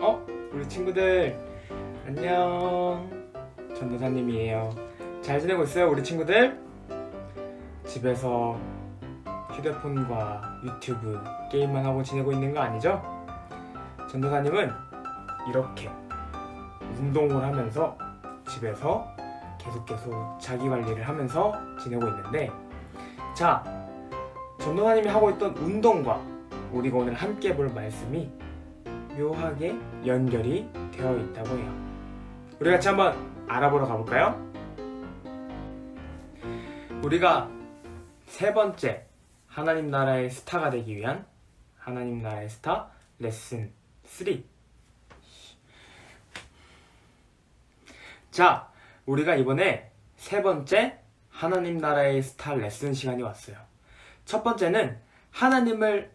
어? 우리 친구들 안녕 전도사님이에요 잘 지내고 있어요 우리 친구들? 집에서 휴대폰과 유튜브 게임만 하고 지내고 있는 거 아니죠? 전도사님은 이렇게 운동을 하면서 집에서 계속 계속 자기 관리를 하면서 지내고 있는데 자 전도사님이 하고 있던 운동과 우리가 오늘 함께 볼 말씀이 묘하게 연결이 되어 있다고 해요. 우리 같이 한번 알아보러 가볼까요? 우리가 세 번째 하나님 나라의 스타가 되기 위한 하나님 나라의 스타 레슨 3. 자, 우리가 이번에 세 번째 하나님 나라의 스타 레슨 시간이 왔어요. 첫 번째는 하나님을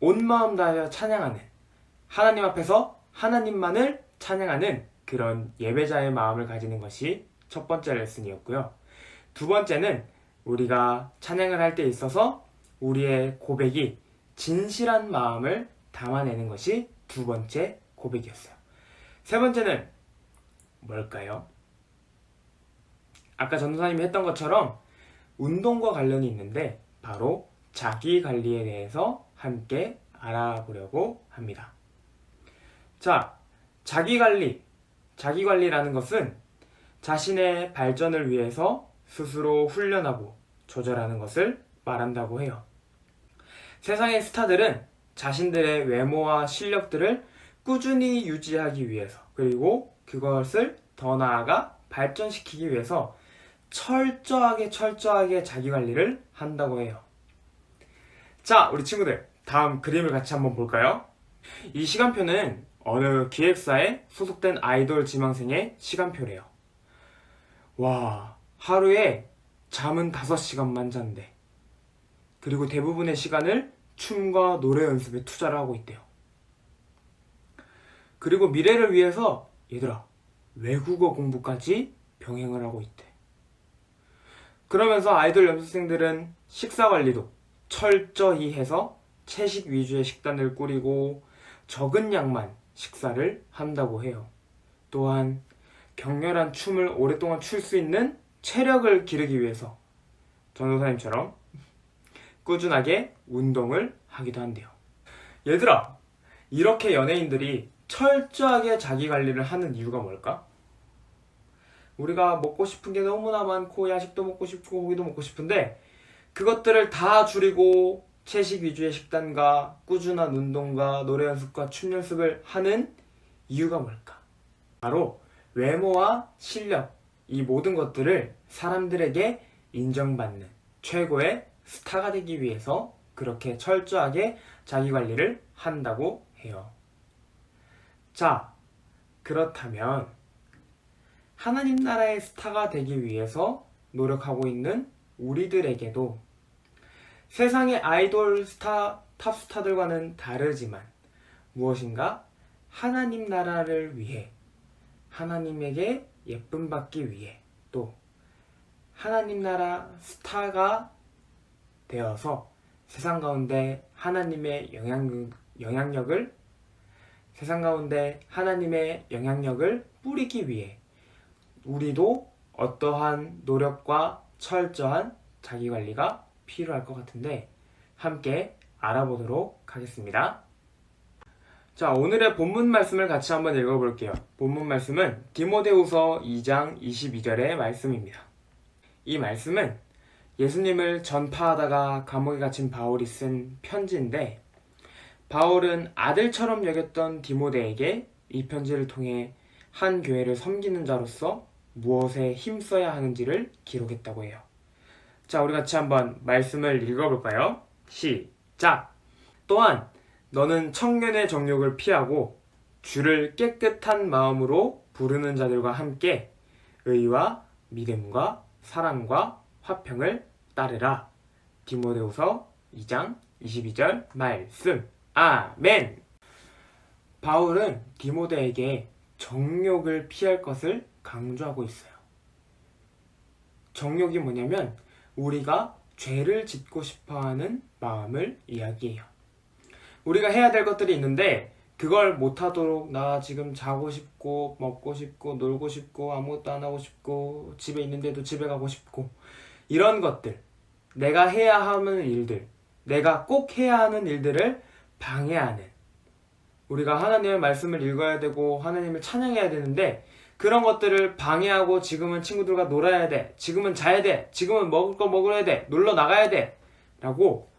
온 마음 다하여 찬양하는 하나님 앞에서 하나님만을 찬양하는 그런 예배자의 마음을 가지는 것이 첫 번째 레슨이었고요. 두 번째는 우리가 찬양을 할 때 있어서 우리의 고백이 진실한 마음을 담아내는 것이 두 번째 고백이었어요. 세 번째는 뭘까요? 아까 전도사님이 했던 것처럼 운동과 관련이 있는데 바로 자기 관리에 대해서 함께 알아보려고 합니다. 자, 자기 관리. 자기 관리라는 것은 자신의 발전을 위해서 스스로 훈련하고 조절하는 것을 말한다고 해요. 세상의 스타들은 자신들의 외모와 실력들을 꾸준히 유지하기 위해서 그리고 그것을 더 나아가 발전시키기 위해서 철저하게 철저하게 자기 관리를 한다고 해요. 자, 우리 친구들, 다음 그림을 같이 한번 볼까요? 이 시간표는 어느 기획사에 소속된 아이돌 지망생의 시간표래요. 와, 하루에 잠은 5시간만 잔대. 그리고 대부분의 시간을 춤과 노래 연습에 투자를 하고 있대요. 그리고 미래를 위해서 얘들아, 외국어 공부까지 병행을 하고 있대. 그러면서 아이돌 연습생들은 식사 관리도 철저히 해서 채식 위주의 식단을 꾸리고 적은 양만 식사를 한다고 해요. 또한 격렬한 춤을 오랫동안 출 수 있는 체력을 기르기 위해서 전도사님처럼 꾸준하게 운동을 하기도 한대요. 얘들아, 이렇게 연예인들이 철저하게 자기 관리를 하는 이유가 뭘까? 우리가 먹고 싶은 게 너무나 많고 야식도 먹고 싶고 고기도 먹고 싶은데 그것들을 다 줄이고 채식 위주의 식단과 꾸준한 운동과 노래 연습과 춤 연습을 하는 이유가 뭘까? 바로 외모와 실력, 이 모든 것들을 사람들에게 인정받는 최고의 스타가 되기 위해서 그렇게 철저하게 자기 관리를 한다고 해요. 자, 그렇다면 하나님 나라의 스타가 되기 위해서 노력하고 있는 우리들에게도 세상의 아이돌 스타, 탑스타들과는 다르지만 무엇인가? 하나님 나라를 위해 하나님에게 예쁨 받기 위해 또 하나님 나라 스타가 되어서 세상 가운데 하나님의 영향, 영향력을 세상 가운데 하나님의 영향력을 뿌리기 위해 우리도 어떠한 노력과 철저한 자기 관리가 필요할 것 같은데 함께 알아보도록 하겠습니다. 자, 오늘의 본문 말씀을 같이 한번 읽어볼게요. 본문 말씀은 디모데후서 2장 22절의 말씀입니다. 이 말씀은 예수님을 전파하다가 감옥에 갇힌 바울이 쓴 편지인데 바울은 아들처럼 여겼던 디모데에게 이 편지를 통해 한 교회를 섬기는 자로서 무엇에 힘써야 하는지를 기록했다고 해요. 자, 우리 같이 한번 말씀을 읽어볼까요? 시작! 또한 너는 청년의 정욕을 피하고 주를 깨끗한 마음으로 부르는 자들과 함께 의와 믿음과 사랑과 화평을 따르라. 디모데후서 2장 22절 말씀. 아멘. 바울은 디모데에게 정욕을 피할 것을 강조하고 있어요. 정욕이 뭐냐면 우리가 죄를 짓고 싶어 하는 마음을 이야기해요. 우리가 해야 될 것들이 있는데 그걸 못하도록 나 지금 자고 싶고 먹고 싶고 놀고 싶고 아무것도 안 하고 싶고 집에 있는데도 집에 가고 싶고 이런 것들 내가 해야 하는 일들 내가 꼭 해야 하는 일들을 방해하는 우리가 하나님의 말씀을 읽어야 되고 하나님을 찬양해야 되는데 그런 것들을 방해하고 지금은 친구들과 놀아야 돼 지금은 자야 돼 지금은 먹을 거 먹어야 돼 놀러 나가야 돼 라고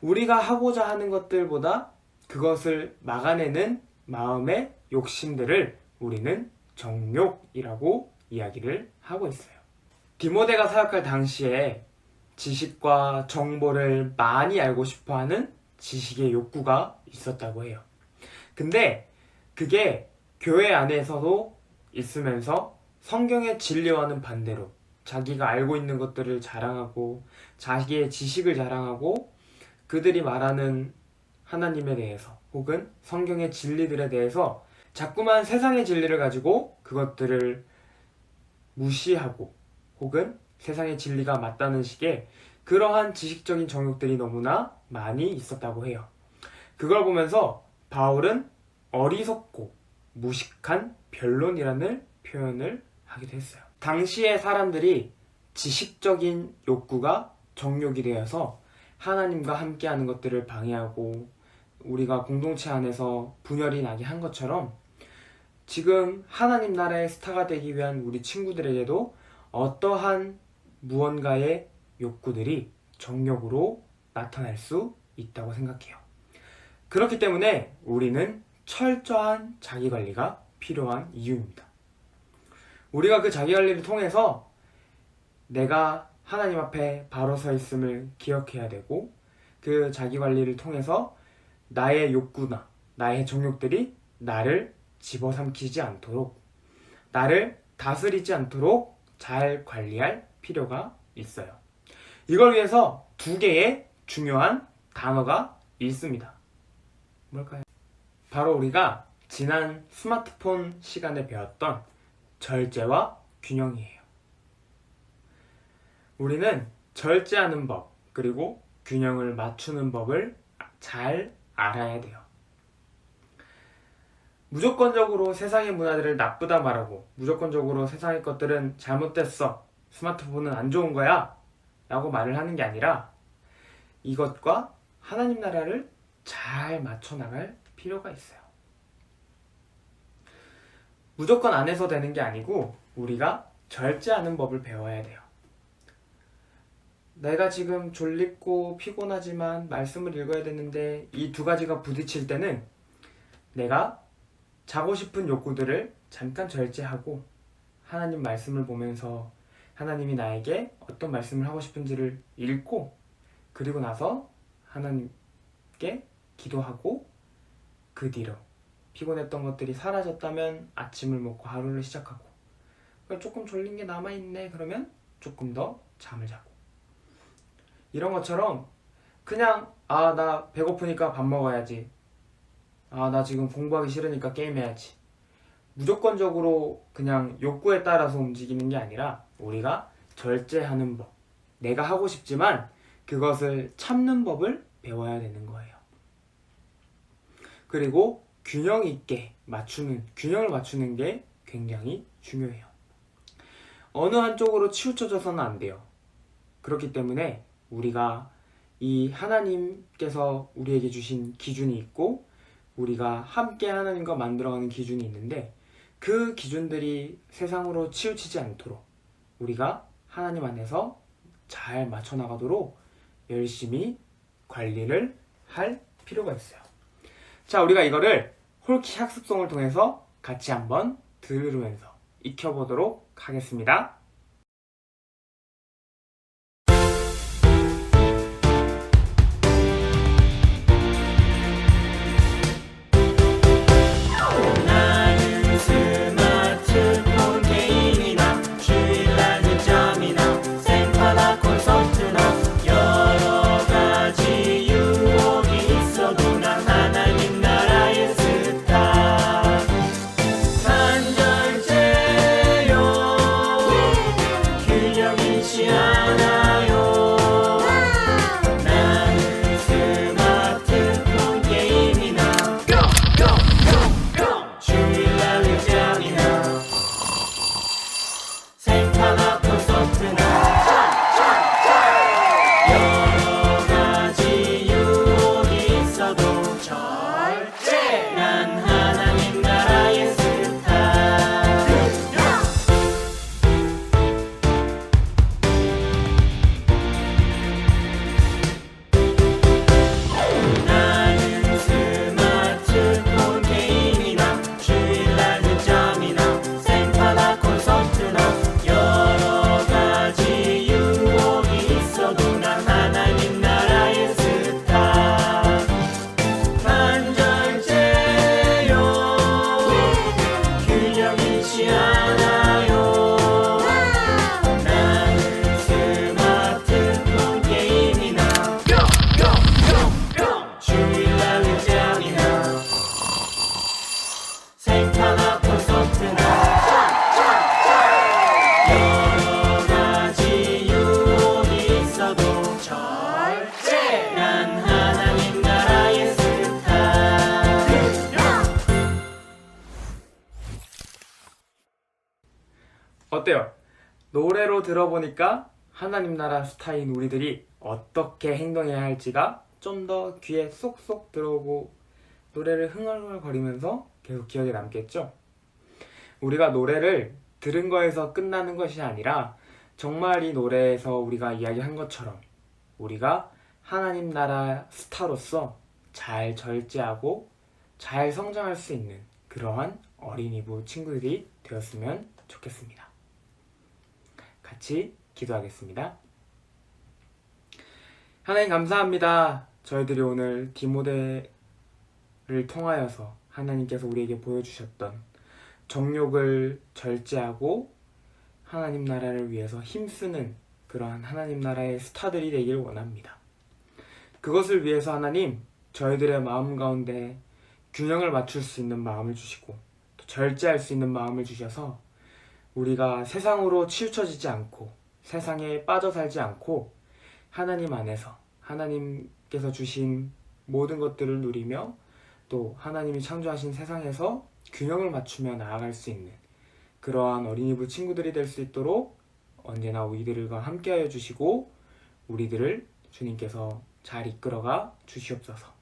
우리가 하고자 하는 것들보다 그것을 막아내는 마음의 욕심들을 우리는 정욕이라고 이야기를 하고 있어요. 디모데가 사역할 당시에 지식과 정보를 많이 알고 싶어 하는 지식의 욕구가 있었다고 해요. 근데 그게 교회 안에서도 있으면서 성경의 진리와는 반대로 자기가 알고 있는 것들을 자랑하고 자기의 지식을 자랑하고 그들이 말하는 하나님에 대해서 혹은 성경의 진리들에 대해서 자꾸만 세상의 진리를 가지고 그것들을 무시하고 혹은 세상의 진리가 맞다는 식의 그러한 지식적인 정욕들이 너무나 많이 있었다고 해요. 그걸 보면서 바울은 어리석고 무식한 변론이라는 표현을 하기도 했어요. 당시의 사람들이 지식적인 욕구가 정욕이 되어서 하나님과 함께하는 것들을 방해하고 우리가 공동체 안에서 분열이 나게 한 것처럼 지금 하나님 나라의 스타가 되기 위한 우리 친구들에게도 어떠한 무언가의 욕구들이 정욕으로 나타날 수 있다고 생각해요. 그렇기 때문에 우리는 철저한 자기 관리가 필요한 이유입니다. 우리가 그 자기 관리를 통해서 내가 하나님 앞에 바로 서 있음을 기억해야 되고 그 자기 관리를 통해서 나의 욕구나 나의 정욕들이 나를 집어삼키지 않도록 나를 다스리지 않도록 잘 관리할 필요가 있어요. 이걸 위해서 두 개의 중요한 단어가 있습니다. 뭘까요? 바로 우리가 지난 스마트폰 시간에 배웠던 절제와 균형이에요. 우리는 절제하는 법, 그리고 균형을 맞추는 법을 잘 알아야 돼요. 무조건적으로 세상의 문화들을 나쁘다 말하고, 무조건적으로 세상의 것들은 잘못됐어. 스마트폰은 안 좋은 거야. 라고 말을 하는 게 아니라, 이것과 하나님 나라를 잘 맞춰 나갈 필요가 있어요. 무조건 안에서 되는 게 아니고, 우리가 절제하는 법을 배워야 돼요. 내가 지금 졸립고 피곤하지만 말씀을 읽어야 되는데 이 두 가지가 부딪힐 때는 내가 자고 싶은 욕구들을 잠깐 절제하고 하나님 말씀을 보면서 하나님이 나에게 어떤 말씀을 하고 싶은지를 읽고 그리고 나서 하나님께 기도하고 그 뒤로 피곤했던 것들이 사라졌다면 아침을 먹고 하루를 시작하고 조금 졸린 게 남아있네 그러면 조금 더 잠을 자고. 이런 것처럼 그냥 아 나 배고프니까 밥 먹어야지. 아 나 지금 공부하기 싫으니까 게임해야지. 무조건적으로 그냥 욕구에 따라서 움직이는 게 아니라 우리가 절제하는 법 내가 하고 싶지만 그것을 참는 법을 배워야 되는 거예요 그리고 균형 있게 맞추는 균형을 맞추는 게 굉장히 중요해요 어느 한쪽으로 치우쳐져서는 안 돼요 그렇기 때문에 우리가 이 하나님께서 우리에게 주신 기준이 있고 우리가 함께 하나님과 만들어가는 기준이 있는데 그 기준들이 세상으로 치우치지 않도록 우리가 하나님 안에서 잘 맞춰 나가도록 열심히 관리를 할 필요가 있어요. 자, 우리가 이거를 홀키 학습송을 통해서 같이 한번 들으면서 익혀보도록 하겠습니다. 들어보니까 하나님 나라 스타인 우리들이 어떻게 행동해야 할지가 좀 더 귀에 쏙쏙 들어오고 노래를 흥얼흥얼거리면서 계속 기억에 남겠죠? 우리가 노래를 들은 거에서 끝나는 것이 아니라 정말 이 노래에서 우리가 이야기한 것처럼 우리가 하나님 나라 스타로서 잘 절제하고 잘 성장할 수 있는 그러한 어린이부 친구들이 되었으면 좋겠습니다. 같이 기도하겠습니다. 하나님 감사합니다. 저희들이 오늘 디모데를 통하여서 하나님께서 우리에게 보여주셨던 정욕을 절제하고 하나님 나라를 위해서 힘쓰는 그러한 하나님 나라의 스타들이 되길 원합니다. 그것을 위해서 하나님 저희들의 마음 가운데 균형을 맞출 수 있는 마음을 주시고 또 절제할 수 있는 마음을 주셔서 우리가 세상으로 치우쳐지지 않고 세상에 빠져 살지 않고 하나님 안에서 하나님께서 주신 모든 것들을 누리며 또 하나님이 창조하신 세상에서 균형을 맞추며 나아갈 수 있는 그러한 어린이부 친구들이 될 수 있도록 언제나 우리들과 함께하여 주시고 우리들을 주님께서 잘 이끌어가 주시옵소서.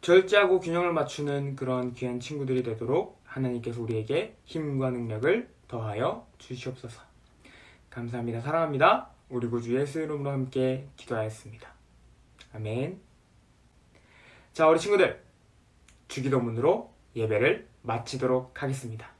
절제하고 균형을 맞추는 그런 귀한 친구들이 되도록 하나님께서 우리에게 힘과 능력을 더하여 주시옵소서. 감사합니다. 사랑합니다. 우리 구주 예수 이름으로 함께 기도하였습니다. 아멘. 자, 우리 친구들 주기도문으로 예배를 마치도록 하겠습니다.